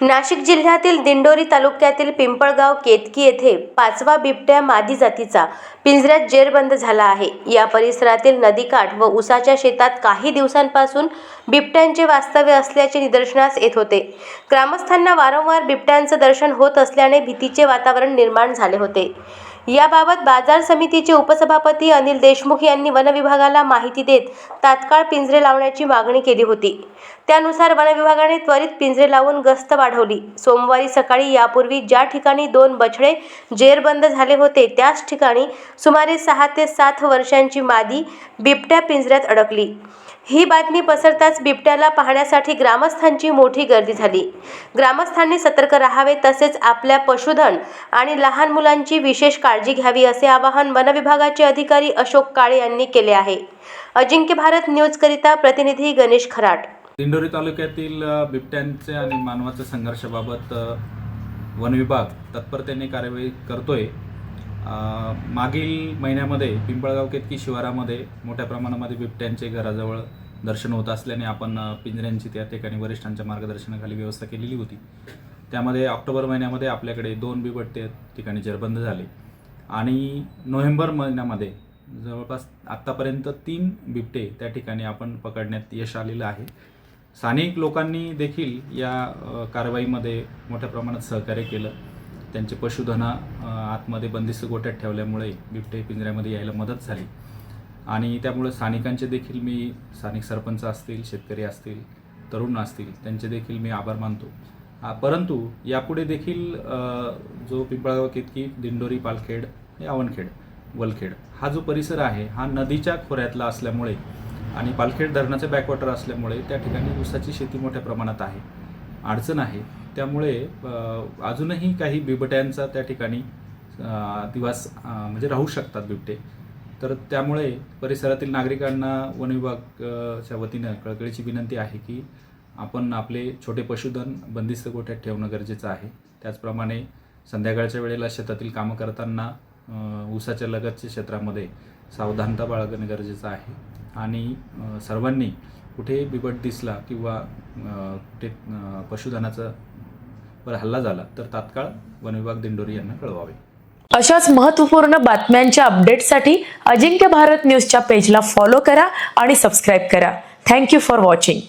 नाशिक जिल्ह्यातील दिंडोरी तालुक्यातील पिंपळगाव केतकी येथे पाचवा बिबट्या मादी जातीचा पिंजऱ्यात जेरबंद झाला आहे. या परिसरातील नदीकाठ व उसाच्या शेतात काही दिवसांपासून बिबट्यांचे वास्तव्य असल्याचे निदर्शनास येत होते. ग्रामस्थांना वारंवार बिबट्यांचं दर्शन होत असल्याने भीतीचे वातावरण निर्माण झाले होते. याबाबत बाजार समितीचे उपसभापती अनिल देशमुख यांनी वनविभागाला माहिती देत तात्काळ पिंजरे लावण्याची मागणी केली होती. त्यानुसार वनविभागाने त्वरित पिंजरे लावून गस्त वाढवली. सोमवारी सकाळी यापूर्वी ज्या ठिकाणी दोन बछडे जेरबंद झाले होते त्याच ठिकाणी सुमारे सहा ते सात वर्षांची मादी बिबट्या पिंजऱ्यात अडकली. ही बातमी पसरताच बिबट्याला पाहण्यासाठी ग्रामस्थांची मोठी गर्दी झाली. ग्रामस्थांनी सतर्क राहावे तसेच आपल्या पशुधन आणि लहान मुलांची विशेष काळजी घ्यावी असे आवाहन वनविभागाचे अधिकारी अशोक काळे यांनी केले आहे. अजिंक्य भारत न्यूजकरिता प्रतिनिधी गणेश खराट. दिंडोरी तालुक्यातील बिबट्यांचे आणि मानवाच्या संघर्षाबाबत वनविभाग वन विभाग तत्परतेने कार्यवाही करतोय. मागील महिन्यामध्ये पिंपळगाव केतकी शिवारामध्ये मोठ्या प्रमाणामध्ये बिबट्यांचे घराजवळ दर्शन होत असल्याने आपण पिंजऱ्यांची त्या ठिकाणी वरिष्ठांच्या मार्गदर्शनाखाली व्यवस्था केलेली होती. त्यामध्ये ऑक्टोबर महिन्यामध्ये आपल्याकडे दोन बिबट त्या ठिकाणी जरबंद झाले आणि नोव्हेंबर महिन्यामध्ये जवळपास आत्तापर्यंत तीन बिबटे त्या ठिकाणी आपण पकडण्यात यश आलेलं आहे. स्थानिक लोकांनी देखील या कारवाईमध्ये मोठ्या प्रमाणात सहकार्य केलं. त्यांचे पशुधनं आतमध्ये बंदिस्त गोट्यात ठेवल्यामुळे बिबटे पिंजऱ्यामध्ये यायला मदत झाली. आणि त्यामुळे स्थानिकांचे देखील मी स्थानिक सरपंच असतील शेतकरी असतील तरुण असतील त्यांचे देखील मी आभार मानतो. परंतु यापुढे देखील जो पिंपळगाव केतकी दिंडोरी पालखेड हे आवनखेड वलखेड हा जो परिसर आहे हा नदीच्या खोऱ्यातला असल्यामुळे आणि पालखेड धरणाचं बॅकवॉटर असल्यामुळे त्या ठिकाणी ऊसाची शेती मोठ्या प्रमाणात आहे. अडचण आहे. त्यामुळे अजूनही काही बिबट्यांचा त्या ठिकाणी दिवास दिवस म्हणजे राहू शकतात बिबटे. तर त्यामुळे परिसरातील नागरिकांना वन वतीनं कळकळीची विनंती आहे की आपण आपले छोटे पशुधन बंदिस्त गोठ्यात ठेवणं गरजेचं आहे. त्याचप्रमाणे संध्याकाळच्या वेळेला शेतातील कामं करताना उसाच्या ऊसाच्या लगतच्या क्षेत्रामध्ये सावधानता बाळगणं गरजेचं आहे. आणि सर्वांनी कुठे बिबट दिसला किंवा कुठे पशुधनाचा वर हल्ला झाला तर तात्काळ वनविभाग दिंडोरी यांना कळवावे. अशाच महत्त्वपूर्ण बातम्यांच्या अपडेटसाठी अजिंक्य भारत न्यूजच्या पेजला फॉलो करा आणि सबस्क्राईब करा. Thank you for watching.